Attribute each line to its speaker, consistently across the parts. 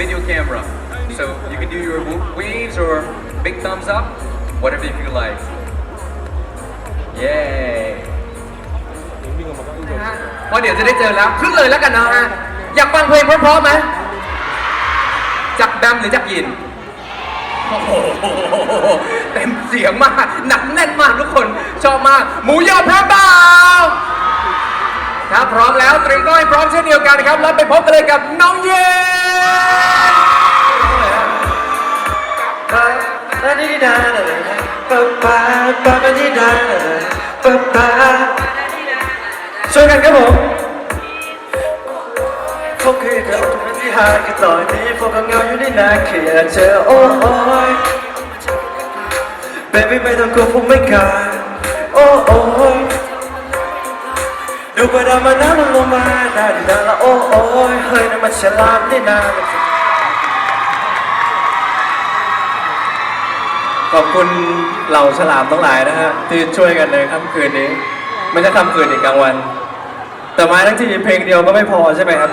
Speaker 1: video camera. So you can do your waves or big thumbs up, whatever you feel like. Yay!
Speaker 2: นะฮะเพราะเดี๋ยวจะได้เจอแล้วขึ้นเลยแล้วกันนะฮะอยากฟังเพลงเพราะๆไหมจากแบมหรือจากยิน โอ้โหเต็มเสียงมาก หนักแน่นมากทุกคน ชอบมาก หมูยอพร้อมเปล่า ถ้าพร้อมแล้วเตรียมตัวให้พร้อมเช่นเดียวกันนะครับ แล้วไปพบกันเลยกับน้องเย็น
Speaker 3: ช่วยกันครับผมพบคือกับทุกคนที่หากันตอนนี้พวกเขาเงาอยู่ในนาเขียเจอโอ้ย Baby ไม่ต้องกลัวผมไม่กล้าโอ้โอ้ย ดูประดามาน้ำลงมาได้ดีนะละโอ้โอ้ยเฮ้ยนั่นมันฉลามนี่นาขอบคุณเหล่าฉลามทั้งหลายนะฮะที่ช่วยกันในค่ำคืนนี้ไม่ใช่ค่ำคืนอีกกลางวัน แต่มาทั้งที่เพลงเดียวก็ไม่พอใช่ไหมครับ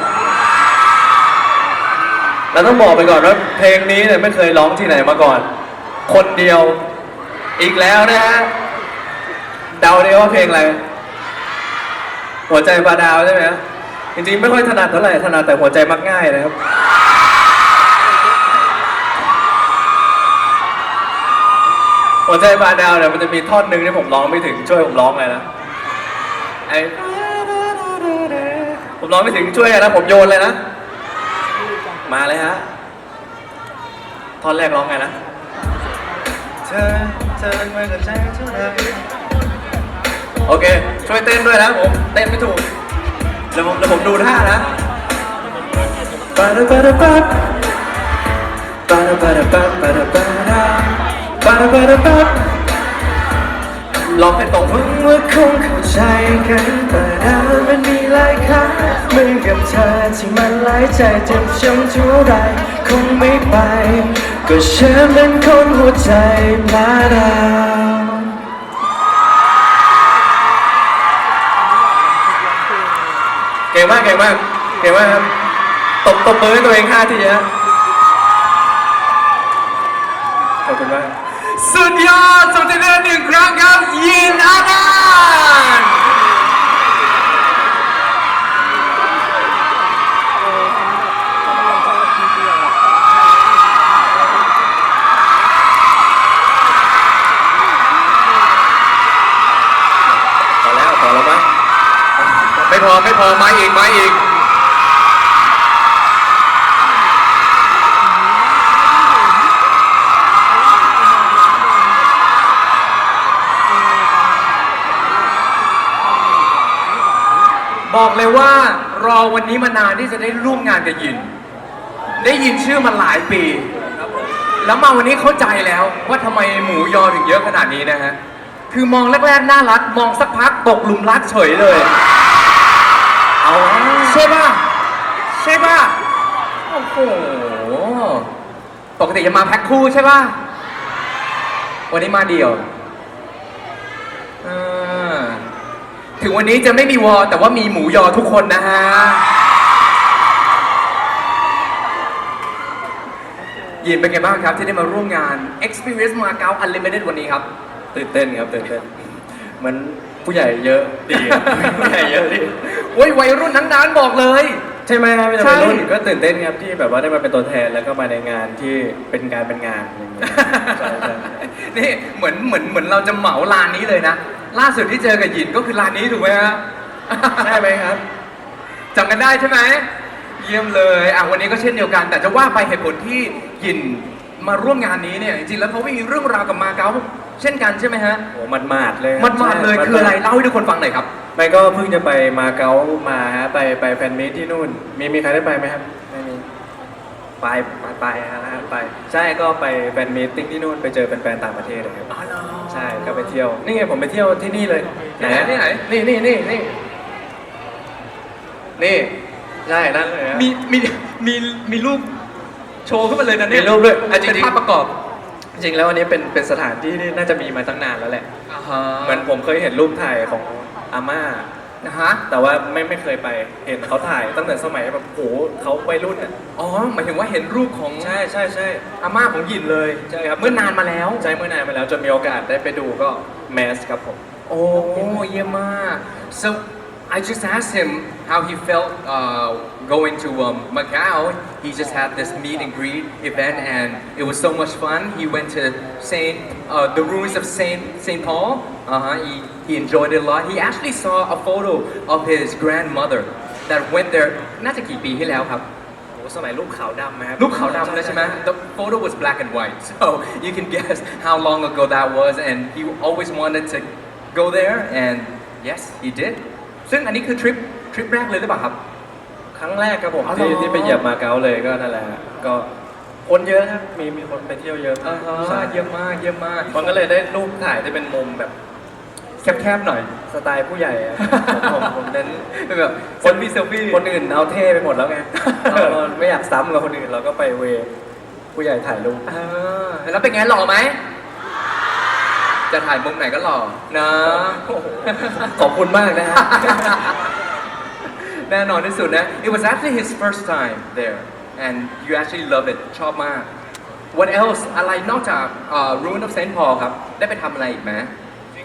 Speaker 3: เราต้องบอกไปก่อนว่าเพลงนี้เนี่ยไม่เคยร้องที่ไหนมาก่อน คนเดียวอีกแล้วนะฮะเดาได้ว่าเพลงอะไร หัวใจปลาดาวใช่ไหมฮะจริงๆไม่ค่อยถนัดเท่าไหร่ถนัดแต่หัวใจมักง่ายนะครับ หัวใจปลาดาวเนี่ยมันจะมีท่อนหนึ่งที่ผมร้องไม่ถึงช่วยผมร้องเลยนะไอผมร้องไม่ถึงช่วยนะผมโยนเลยนะ มาเลยฮะท่อนแรกร้องไงนะเธอเธอไม่เข้าใจเท่าไหร โอเค ช่วยเต้นด้วยนะผม เต้นไม่ถูกเดี๋ยวผมเดี๋ยวผมดูท่านะปาราปาราปับปาราปาราปับปาราปาราปาราปาราปับลองให้ตรงพึ่งว่าคงเข้าใจกันแต่ดาวมันมีหลายค่าเหมือนกับเธอที่มันหลายใจเจ็บช้ำเท่าไรคงไม่ไป ก็ฉันเป็นคนหัวใจพลาดา ก่งมากเก่งมากเก่งมากครับตบตบมือให้ตัวเองห้าทีนะขอบคุณมาก
Speaker 2: สุดยอดสุดที่เดือนหนึ่งครั้งครับยินอานันต์
Speaker 3: พอแล้วพอแล้วมั้ย
Speaker 2: ไม่พอไม่พอมาอีกมาอีกบอกเลยว่ารอวันนี้มานานที่จะได้ร่วมงานกับยิน ได้ยินชื่อมาหลายปี แล้วมาวันนี้เข้าใจแล้วว่าทำไมหมูยอถึงเยอะขนาดนี้นะฮะ คือมองแรกๆน่ารัก มองสักพักตกหลุมรักเฉยเลย ใช่ป่ะ ใช่ป่ะ โอ้โห ปกติจะมาแพ็คคู่ใช่ป่ะ วันนี้มาเดี่ยวเออถึงวันนี้จะไม่มีวอลแต่ว่ามีหมูยอทุกคนนะฮะ ยินเป็นไงบ้างครับที่ได้มาร่วมงาน Experience Macau Unlimited วันนี้ครับ
Speaker 3: ตื่นเต้นครับตื่นเต้นเหมือนผู้ใหญ่เยอะดีครับผู้ใหญ่เยอะดี
Speaker 2: โอ้ยวัยรุ่นทั้งนั้นบอกเลย
Speaker 3: ใช่ไหมครับไม่
Speaker 2: ใช่
Speaker 3: ใช่วัยรุ่นก็ตื่นเต้นครับที่แบบว่าได้มาเป็นตัวแทนแล้วก็มาในงานที่เป็นการเป็นงานอย่างเงี้ยใช่ใช่
Speaker 2: นี่เหมือนเหมือนเหมือนเราจะเหมาลานนี้เลยนะ ล่าสุดที่เจอกับหยินก็คือลานนี้ถูกไหมฮะ
Speaker 3: ใช่ไหมครับ
Speaker 2: จำกันได้ใช่ไหมเยี่ยมเลยอะวันนี้ก็เช่นเดียวกัน แต่จะว่าไปเหตุผลที่หยินมาร่วมงานนี้เนี่ยจริงๆแล้วเขาไม่มีเรื่องราวกับมาเก๊าเช่นกันใช่ไหมฮะ
Speaker 3: โอ้มันมาดเลย
Speaker 2: มันมาเลย
Speaker 3: ใช่
Speaker 2: คืออะไรเล่าให้ทุกคนฟังหน่อยครับ
Speaker 3: ไม่ก็เพิ่งจะไปมาเก๊ามาฮะไปไปแฟนมีตที่นู่น มีมีใครได้ไปไหมครับไม่มีไปไปไปนะฮะไปใช่ก็ไปแฟนมีตติ้งที่นู่นไปเจอแฟนๆต่างประเทศเลยครับ
Speaker 2: อ๋อเหรอ
Speaker 3: ใช่ก็ไปเที่ยวนี่ไงผมไปเที่ยวที่นี่เลย
Speaker 2: ที่ไหนที่ไหน
Speaker 3: นี่นี่นี่นี่นี่ใช่นั่นเลยฮะ
Speaker 2: มีมีมีมีรูปโชว์ขึ้นมาเลยนะเนี่ย
Speaker 3: มีรูปด้วยอะจ
Speaker 2: เป็น
Speaker 3: ริงๆ
Speaker 2: ภาพประกอบ
Speaker 3: จริงๆแล้วอันนี้เป็นเป็นสถานที่ที่น่าจะมีมาตั้งนานแล้วแหละ
Speaker 2: อ่าฮะ
Speaker 3: เหมือนผมเคยเห็นรูปถ่ายของ อาม่า
Speaker 2: นะฮะ
Speaker 3: แต่ว่าไม่ไม่เคยไปเห็นเขาถ่ายตั้งแต่สมัยแบบโหเขาวัยรุ่นอะ
Speaker 2: อ๋อ หมายถึงว่าเห็นรูปของ
Speaker 3: ใช่ใช่ใช่
Speaker 2: อาม่าของหยินเลย
Speaker 3: ใช่ครับ
Speaker 2: เมื่อนานมาแล้ว
Speaker 3: ใช่เมื่อนานมาแล้วจนมีโอกาสได้ไปดูก็แมสครับผม
Speaker 2: โอ้เยี่ยมมาก so I just asked him how he felt uh, going to um, Macau. He just had this meet and greet event, and it was so much fun. He went to Saint, uh, the ruins of Saint Saint Paul. Uh-huh. He, he enjoyed it a lot. He actually saw a photo of his grandmother that went there. น่าจะกี่ปีที่แล้วครับ
Speaker 3: โหสมัยรูปขาวดำนะครับ
Speaker 2: รูปขาวดำเลยใช่ไหม The photo was black and white so you can guess how long ago that was and he always wanted to go there and yes he did ซึ่งอันนี้คือทริปทริปแรกเลยหรือเปล่าครับ
Speaker 3: ครั้งแรกครับผม
Speaker 2: อ๋อเหรอ
Speaker 3: ที่ที่ไปเหยียบมาเก๊าเลยก็นั่นแหละก็คนเยอะครับมีมีคนไปเที่ยวเยอะ
Speaker 2: อ่าฮะ
Speaker 3: ใช่
Speaker 2: เยี่ยมมากเยี่ยมมาก
Speaker 3: คนก็เลยได้รูปถ่ายที่เป็นมุมแบบ
Speaker 2: แคบๆหน่อย
Speaker 3: สไตล์ผู้ใหญ่อะผมผมเน้น
Speaker 2: เป็นแบบเซลฟี่เซลฟี่
Speaker 3: คนอื่นเอาเท่ไปหมดแล้วไง เราเราไม่อยากซ้ำกับคนอื่นเราก็ไปเวผู้ใหญ่ถ่ายรูป
Speaker 2: เออแล้วเป็นไงหล่อไหม จะถ่ายมุมไหนก็หล่อนะ
Speaker 3: ขอบคุณมากนะฮะ
Speaker 2: แน่นอนที่สุดนะ It was actually his first time there and you actually love it ชอบมาก What else อะไรนอกจากเอ่อ Ruin of Saint Paul ครับ ได้ไปทำอะไรอีกไหม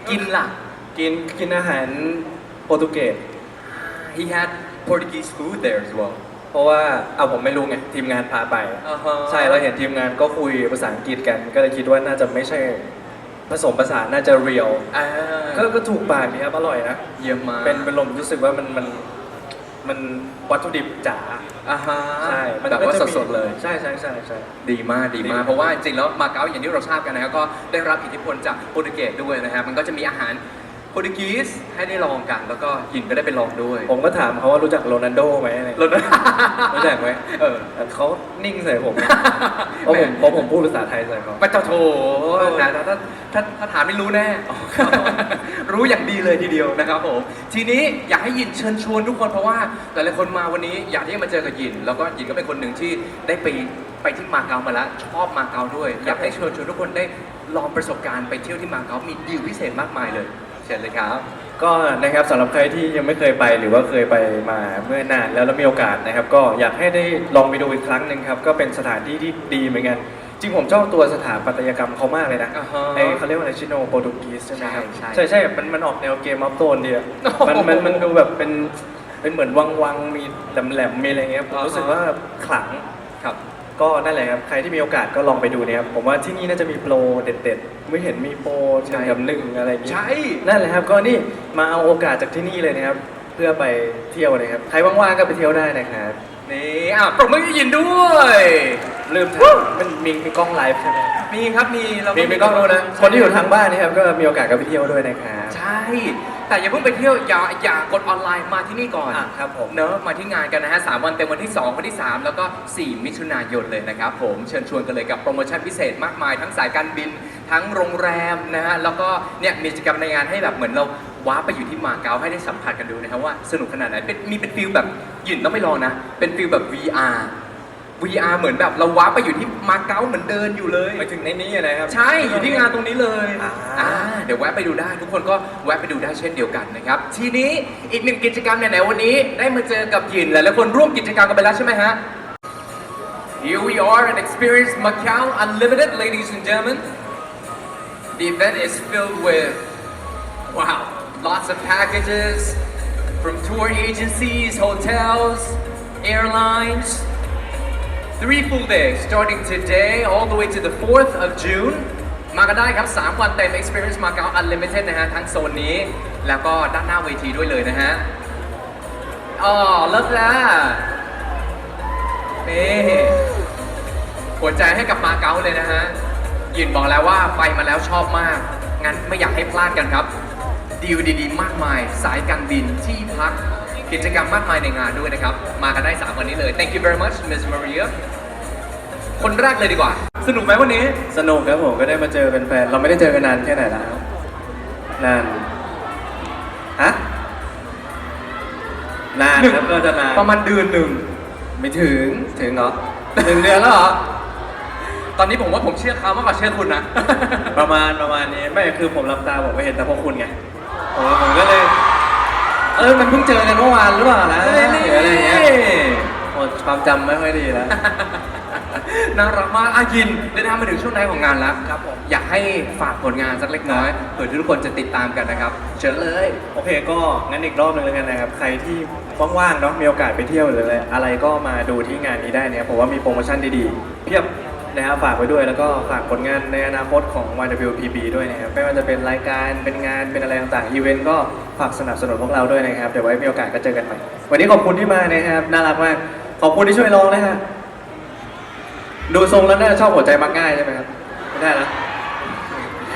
Speaker 2: กินล่ะ
Speaker 3: กินกินอาหารโปรตุเกส
Speaker 2: He had Portuguese food there as well
Speaker 3: เพราะว่าเอาผมไม่รู้ไงทีมงานพาไป
Speaker 2: อ่าฮะ
Speaker 3: ใช่เราเห็นทีมงานก็คุยภาษาอังกฤษกัน ก็เลยคิดว่าน่าจะไม่ใช่ผสมผสานน่าจะเรียล
Speaker 2: อ่า
Speaker 3: ก็ก็ถูกปากดีครับอร่อยนะ
Speaker 2: เยี่ยมมาก
Speaker 3: เป็นเป็นลมรู้สึกว่ามันมัน มันวัตถุดิบจ๋า
Speaker 2: อ่าฮะ
Speaker 3: ใช่มัน
Speaker 2: แบบ
Speaker 3: ก็
Speaker 2: ว่า
Speaker 3: จะมี
Speaker 2: สดๆเลย
Speaker 3: ใช่ใช่ใช่ใช่
Speaker 2: ดีมากดีมา
Speaker 3: ดี
Speaker 2: กเพราะว่าจริงๆแล้วมาเก๊าอย่างที่เราทราบกันนะครับก็ได้รับอิทธิพลจากโปรตุเกสด้วยนะครับมันก็จะมีอาหาร โปรตุเกสให้ได้ลองกัน แล้วก็ยินก็ได้ไปลองด้วย
Speaker 3: ผมก็ถามเขาว่ารู้จักโรนัลโดไหมอะไร
Speaker 2: รถ
Speaker 3: รู้จักไหม
Speaker 2: เออ
Speaker 3: แต่เขานิ่งใส่ผมเพราะผมเพราะผมพูดภาษาไทยใส่เขา
Speaker 2: ปะเจ้าโถนะถ้าถ้าถ้าถ้าถามไม่รู้แน่ รู้อย่างดีเลยทีเดียวนะครับผม ทีนี้อยากให้ยินเชิญชวนทุกคนเพราะว่าหลายๆคนมาวันนี้อยากที่จะมาเจอกับยิน แล้วก็ยินก็เป็นคนหนึ่งที่ได้ไปไปที่มาเก๊ามาแล้วชอบมาเก๊าด้วย อยากให้เชิญชวนทุกคนได้ลองประสบการณ์ไปเที่ยวที่มาเก๊ามีดีลพิเศษมากมายเลย เชิญเลยครับ
Speaker 3: ก็นะครับสำหรับใครที่ยังไม่เคยไปหรือว่าเคยไปมาเมื่อนานแล้วแล้วมีโอกาสนะครับ ก็อยากให้ได้ลองไปดูอีกครั้งหนึ่งครับ ก็เป็นสถานที่ที่ดีเหมือนกัน จริงผมชอบตัวสถาปัตยกรรมเขามากเลยนะ
Speaker 2: อ่าฮะ
Speaker 3: ไอเขาเรียกว่าอะไรชิโนโปรตุกีสใช่ไหมครับ
Speaker 2: ใช่ใช่
Speaker 3: ใช่ใช่มันมันออกแนวเกมออฟโตนดีอะ
Speaker 2: โอ้โห
Speaker 3: มันมันมันดูแบบเป็นเป็นเหมือนวังวังๆมีแหลมแหลมๆมีอะไรเงี้ยผม
Speaker 2: อ่าฮะ
Speaker 3: รู้สึกว่าขลัง
Speaker 2: ครับ
Speaker 3: ก็นั่นแหละครับ ใครที่มีโอกาสก็ลองไปดูนะครับ ผมว่าที่นี่น่าจะมีโปรเด็ดๆ ไม่เห็นมีโปรห
Speaker 2: ใช่
Speaker 3: นึ่งกับหนึ่งอะไรอย่างงี้
Speaker 2: ใช่
Speaker 3: นั่นแหละครับก็นี่มาเอาโอกาสจากที่นี่เลยนะครับ เพื่อไปเที่ยวนะครับใครว่างๆก็ไปเที่ยวได้นะครับ
Speaker 2: นี่อะปรบมือให้ยินด้วย
Speaker 3: ลืมถามมันมีมีกล้องไลฟ์ใช่ไหม
Speaker 2: มีครับมีเรา
Speaker 3: มีมีกล้องดูนะคนที่อยู่ทางบ้านนะครับก็มีโอกาสก็ไปเที่ยวด้วยนะครับ
Speaker 2: ใช่ แต่อย่าเพิ่งไปเที่ยวอย่าอย่ากดออนไลน์มาที่นี่ก่อน
Speaker 3: อะครับผม
Speaker 2: เนอะมาที่งานกันนะฮะสามวันเต็มวันที่ 2 วันที่ 3 แล้วก็ 4 มิถุนายนเลยนะครับผมเชิญชวนกันเลยกับโปรโมชั่นพิเศษมากมายทั้งสายการบิน ทั้งโรงแรมนะฮะแล้วก็เนี่ยมีกิจกรรมในงานให้แบบเหมือนเราว้าร์ปไปอยู่ที่มาเก๊าให้ได้สัมผัสกันดูนะครับว่าสนุกขนาดไหนเป็นมีเป็นฟิลแบบหยินต้องไปลองนะ เป็นฟิลแบบ VR VR เหมือนแบบเราว้าร์ปไปอยู่ที่มาเก๊าเหมือนเดินอยู่เลย
Speaker 3: หมายถึงในนี้นะครับ
Speaker 2: ใช่ อยู่ที่งานตรงนี้เลย
Speaker 3: อ่า
Speaker 2: อ่าเดี๋ยวแวะไปดูได้ ทุกคนก็แวะไปดูได้เช่นเดียวกันนะครับ ทีนี้อีกหนึ่งกิจกรรมไหนๆวันนี้ได้มาเจอกับยินหลายๆคนร่วมกิจกรรมกันไปแล้วใช่ไหมฮะ Here we are at Experience Macau Unlimited, ladies and gentlemen. The event is filled with, wow, lots of packages from tour agencies, hotels, airlines. Three full days starting today all the way to the 4th of June มากันได้ครับ 3 วันเต็ม Experience Macau Unlimited นะฮะ ทั้งโซนนี้ แล้วก็ด้านหน้าเวทีด้วยเลยนะฮะ อ๋อ เลิศแล้วนี่หัวใจให้กับมาเก๊าเลยนะฮะ ยินบอกแล้วว่าไปมาแล้วชอบมาก งั้นไม่อยากให้พลาดกันครับดีลดีๆ มากมาย สายการบินที่พัก กิจกรรมมากมายในงานด้วยนะครับ มากันได้ 3 วันนี้เลย thank you very much Miss Maria คนแรกเลยดีกว่า สนุกไหมวันนี้
Speaker 3: สนุกครับผมก็ได้มาเจอแฟนๆเราไม่ได้เจอกันนานแค่ไหนแล้วนานฮะนานครับก็จะนาน
Speaker 2: ประมาณเดือนหนึ่ง
Speaker 3: ไม่ถึงถึงเหรอหนึ่งเดือนแล้วเหรอ
Speaker 2: ตอนนี้ผมว่าผมเชื่อเขามากกว่าเชื่อคุณนะ
Speaker 3: ประมาณประมาณนี้ไม่คือผมรับตาผมไม่เห็นแต่พวกคุณไงผมผมก็เลยเอเออมันเพิ่งเจอกันเมื่อวานหรือเปล่านะ
Speaker 2: นี่นี่
Speaker 3: หรืออะไรอย่างเงี้ยโอ้ความจำไม่ค่อยดีแล้ว
Speaker 2: น่ารักมากอายินเดินทางมาถึงช่วงท้ายของงานแล้วครับผม อยากให้ฝากผลงานสักเล็กน้อยเผื่อทุกคนจะติดตามกันนะครับ เชิญเลย
Speaker 3: โอเคก็งั้นอีกรอบหนึงแล้วกันนะครับ ใครที่ว่างๆเนาะมีโอกาสไปเที่ยวหรืออะไรอะไรก็มาดูที่งานนี้ได้นะครับผมว่ามีโปรโมชั่นดีๆ เพียบ นะครับฝากไว้ด้วยแล้วก็ฝากผลงานในอนาคตของ YWPB ด้วยนะครับไม่ว่าจะเป็นรายการเป็นงานเป็นอะไรต่างๆอีเวนต์ก็ฝากสนับสนุนพวกเราด้วยนะครับเดี๋ยวไว้มีโอกาสก็เจอกันใหม่ วันนี้ขอบคุณที่มานะครับน่ารักมาก ขอบคุณที่ช่วยร้องนะฮะดูทรงแล้วน่าจะชอบหัวใจมักง่ายใช่ไหมครับไม่ได้นะ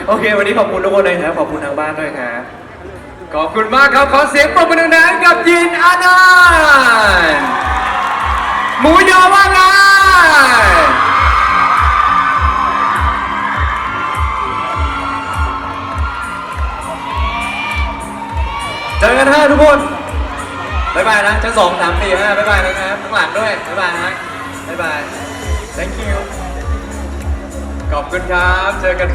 Speaker 3: โอเค วันนี้ขอบคุณทุกคนเลยนะครับขอบคุณทางบ้านด้วยครับ
Speaker 2: ขอบคุณมากครับ ขอเสียงปรบมือดังๆกับยินอานันต์หมูยอว่าไง
Speaker 3: อกันฮะทุกคนบ๊ายบายนะชั้นสองสามสี่ห้าบ๊ายบายนะครับข้างหลังด้วยบ๊ายบายนะบ๊ายบาย thank you
Speaker 2: ขอบคุณครับ เจอกัน